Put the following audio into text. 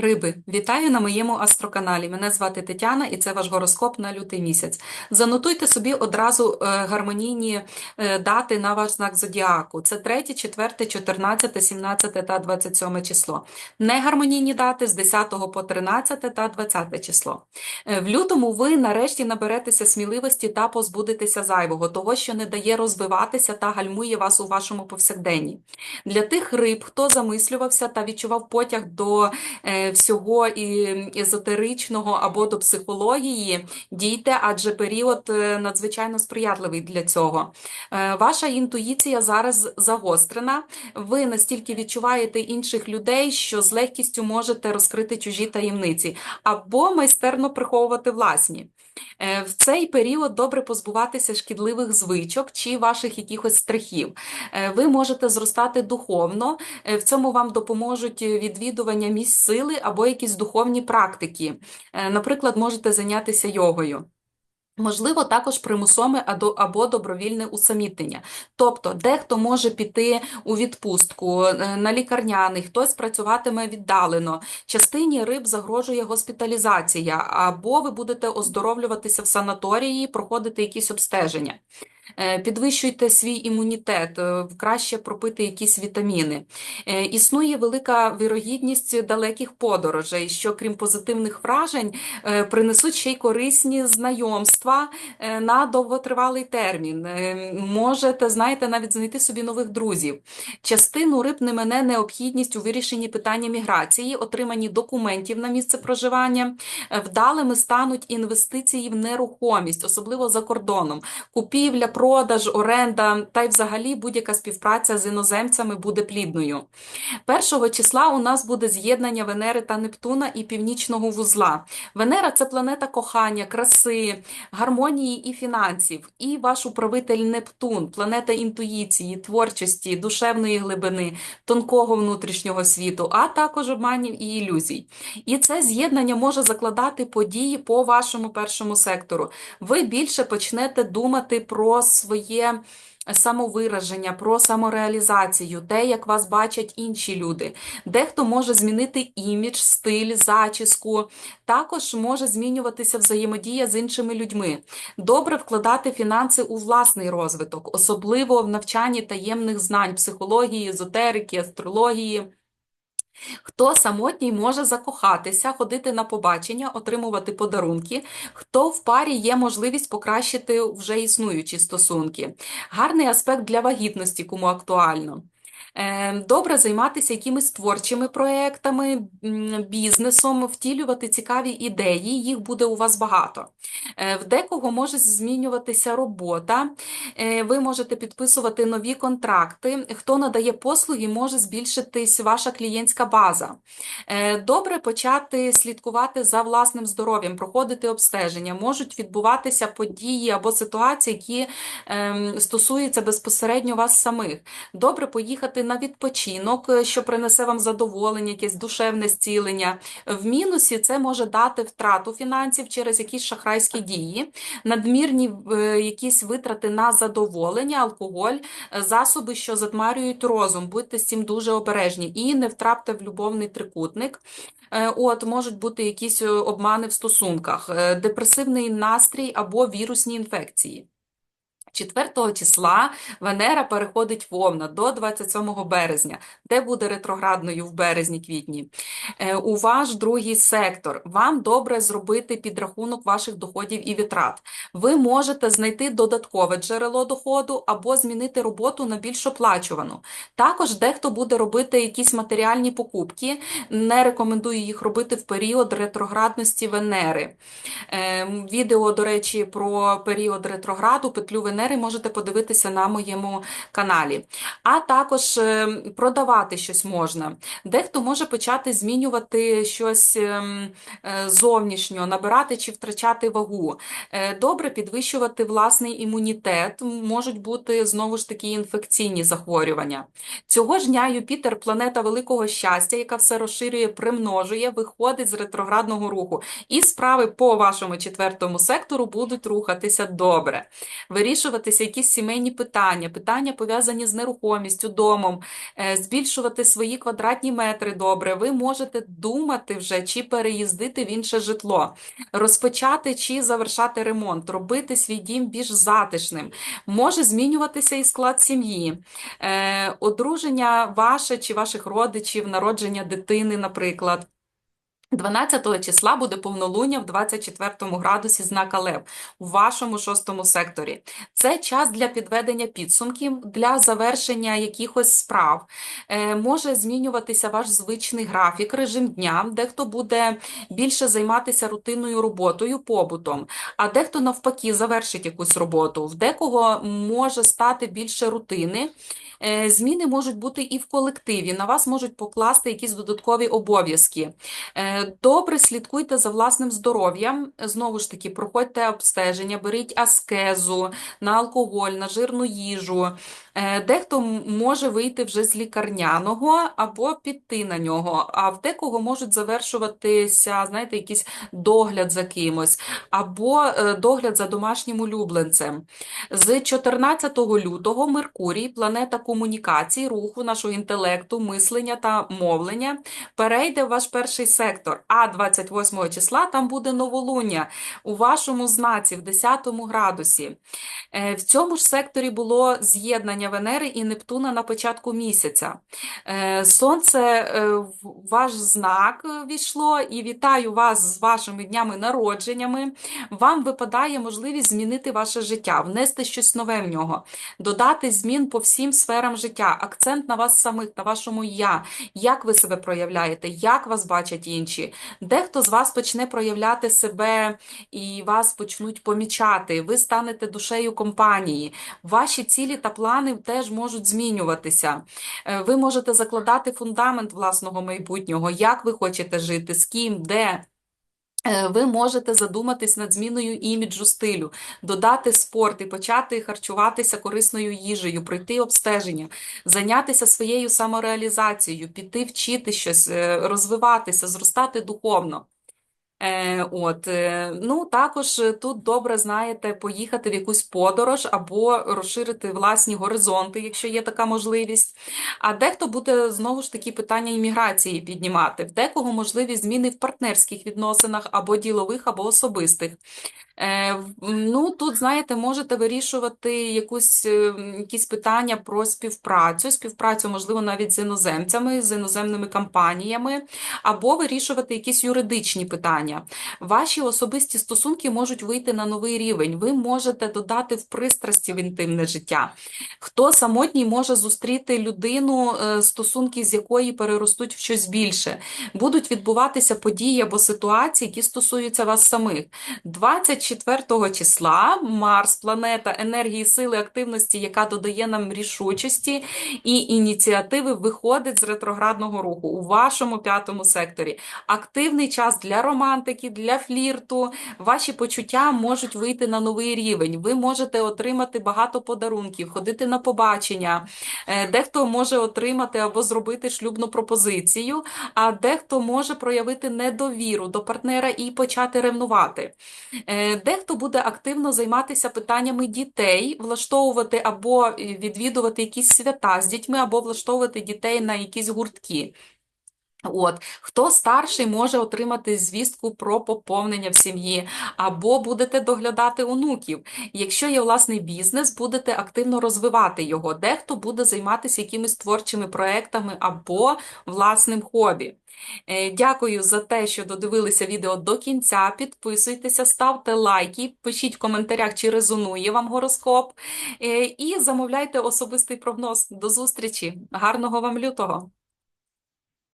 Риби, вітаю на моєму астроканалі. Мене звати Тетяна і це ваш гороскоп на лютий місяць. Занотуйте собі одразу е, гармонійні е, дати на ваш знак зодіаку. Це 3, 4, 14, 17 та 27 число. Негармонійні дати з 10 по 13 та 20 число. Е, В лютому ви нарешті наберетеся сміливості та позбудетеся зайвого, того, що не дає розвиватися та гальмує вас у вашому повсякденні. Для тих риб, хто замислювався та відчував потяг до всього і езотеричного або до психології, дійте, адже період е, надзвичайно сприятливий для цього. Е, Ваша інтуїція зараз загострена. Ви настільки відчуваєте інших людей, що з легкістю можете розкрити чужі таємниці або майстерно приховувати власні. Е, В цей період добре позбуватися шкідливих звичок чи ваших якихось страхів. Е, Ви можете зростати духовно, е, в цьому вам допоможуть відвідування місць сили або якісь духовні практики. Наприклад, можете зайнятися йогою. Можливо, також примусове або добровільне усамітнення. Тобто, дехто може піти у відпустку е, на лікарняний, хтось працюватиме віддалено. Частині риб загрожує госпіталізація, або ви будете оздоровлюватися в санаторії, проходити якісь обстеження. Е, Підвищуйте свій імунітет, е, краще пропити якісь вітаміни. Е, Існує велика вірогідність далеких подорожей, що крім позитивних вражень, принесуть ще й корисні знайомства на довготривалий термін. Можете, знаєте, навіть знайти собі нових друзів. Частину риб не мене необхідність у вирішенні питання міграції, отриманні документів на місце проживання. Вдалими стануть інвестиції в нерухомість, особливо за кордоном. Купівля, продаж, оренда та й взагалі будь-яка співпраця з іноземцями буде плідною. Першого числа у нас буде з'єднання Венери та Нептуна і північного вузла. Венера це планета кохання, краси, гармонії і фінансів. І ваш управитель Нептун, планета інтуїції, творчості, душевної глибини, тонкого внутрішнього світу, а також обманів і ілюзій. І це з'єднання може закладати події по вашому першому сектору. Ви більше почнете думати про своє самовираження, про самореалізацію, те, як вас бачать інші люди. Дехто може змінити імідж, стиль, зачіску, також може змінюватися взаємодія з іншими людьми. Добре вкладати фінанси у власний розвиток, особливо в навчанні таємних знань, психології, езотерики, астрології. Хто самотній може закохатися, ходити на побачення, отримувати подарунки. Хто в парі є можливість покращити вже існуючі стосунки. Гарний аспект для вагітності, кому актуально. Е, Добре займатися якимись творчими проектами, бізнесом, втілювати цікаві ідеї, їх буде у вас багато. Е, В декого може змінюватися робота, е, ви можете підписувати нові контракти. Хто надає послуги, може збільшитись ваша клієнтська база. Е, Добре почати слідкувати за власним здоров'ям, проходити обстеження. Можуть відбуватися події або ситуації, які ем, стосуються безпосередньо вас самих. Добре поїхати на відпочинок, е, що принесе вам задоволення, якесь душевне зцілення. В мінусі це може дати втрату фінансів через якісь шахрайські дії, надмірні е, якісь витрати на задоволення, алкоголь, е, засоби, що затмарюють розум. Будьте з цим дуже обережні і не втрапте в любовний трикутник. От можуть бути якісь обмани в стосунках, депресивний настрій або вірусні інфекції. 4 числа Венера переходить в Овна до 27 березня, де буде ретроградною в березні-квітні. Е, У ваш другий сектор. Вам добре зробити підрахунок ваших доходів і витрат. Ви можете знайти додаткове джерело доходу або змінити роботу на більш оплачувану. Також дехто буде робити якісь матеріальні покупки. Не рекомендую їх робити в період ретроградності Венери. Е, Відео, до речі, про період ретрограду, петлю Венери можете подивитися на моєму каналі. А також е, продавати щось можна. Дехто може почати змінювати щось ем, е, зовнішньо, набирати чи втрачати вагу. Е, Добре підвищувати власний імунітет, можуть бути знову ж таки інфекційні захворювання. Цього ж дня Юпітер, планета великого щастя, яка все розширює, примножує, виходить з ретроградного руху. І справи по вашому четвертому сектору будуть рухатися добре. Вирішуватися якісь сімейні питання, питання пов'язані з нерухомістю, домом, е, збільшувати свої квадратні метри добре. Ви можете думати вже, чи переїздити в інше житло, розпочати чи завершати ремонт, робити свій дім більш затишним. Може змінюватися і склад сім'ї, е, одруження ваше чи ваших родичів, народження дитини, наприклад. 12 числа буде повнолуння в 24 градусі знака Лев у вашому шостому секторі. Це час для підведення підсумків, для завершення якихось справ. Е, може змінюватися ваш звичний графік, режим дня, дехто буде більше займатися рутинною роботою, побутом, а дехто навпаки завершить якусь роботу. В декого може стати більше рутини. Е, Зміни можуть бути і в колективі. На вас можуть покласти якісь додаткові обов'язки. Е, Добре слідкуйте за власним здоров'ям. Знову ж таки, проходьте обстеження, беріть аскезу на алкоголь, на жирну їжу. Е, Дехто може вийти вже з лікарняного або піти на нього, а в декого можуть завершуватися, знаєте, якийсь догляд за кимось, або е, догляд за домашнім улюбленцем. З 14 лютого Меркурій, планета комунікацій, руху, нашого інтелекту, мислення та мовлення, перейде в ваш перший сектор, а 28 числа там буде новолуння у вашому знаці в 10 градусі. Е, В цьому ж секторі було з'єднання Венери і Нептуна на початку місяця. Е, Сонце е, в ваш знак е, війшло, і вітаю вас з вашими днями народженнями. Вам випадає можливість змінити ваше життя, внести щось нове в нього, додати змін по всім сферам життя, акцент на вас самих, на вашому я, як ви себе проявляєте, як вас бачать інші. Дехто з вас почне проявляти себе і вас почнуть помічати. Ви станете душею компанії. Ваші цілі та плани теж можуть змінюватися. Е, Ви можете закладати фундамент власного майбутнього, як ви хочете жити, з ким, де. Е, Ви можете задуматись над зміною іміджу стилю, додати спорт і почати харчуватися корисною їжею, пройти обстеження, зайнятися своєю самореалізацією, піти вчити щось, е, розвиватися, зростати духовно. Е, от, е, ну, також е, тут добре, знаєте, поїхати в якусь подорож або розширити власні горизонти, якщо є така можливість. А дехто буде знову ж таки питання імміграції піднімати, в декого можливі зміни в партнерських відносинах або ділових, або особистих. Ну, тут, знаєте, можете вирішувати якусь, якісь питання про співпрацю, співпрацю, можливо, навіть з іноземцями, з іноземними компаніями, або вирішувати якісь юридичні питання. Ваші особисті стосунки можуть вийти на новий рівень. Ви можете додати в пристрасті в інтимне життя. Хто самотній може зустріти людину, е, стосунки з якої переростуть в щось більше. Будуть відбуватися події або ситуації, які стосуються вас самих. 24 числа Марс, планета енергії, сили, активності, яка додає нам рішучості і ініціативи, виходить з ретроградного руху у вашому п'ятому секторі. Активний час для романтики, для флірту. Ваші почуття можуть вийти на новий рівень. Ви можете отримати багато подарунків, ходити на побачення. Е, Дехто може отримати або зробити шлюбну пропозицію, а дехто може проявити недовіру до партнера і почати ревнувати. Е, Дехто буде активно займатися питаннями дітей, влаштовувати або е, відвідувати якісь свята з дітьми, або влаштовувати дітей на якісь гуртки. От, хто старший може отримати звістку про поповнення в сім'ї, або будете доглядати онуків. Якщо є власний бізнес, будете активно розвивати його. Дехто буде займатися якимись творчими проектами або власним хобі. Е, Дякую за те, що додивилися відео до кінця. Підписуйтеся, ставте лайки, пишіть в коментарях, чи резонує вам гороскоп. Е, І замовляйте особистий прогноз. До зустрічі! Гарного вам лютого!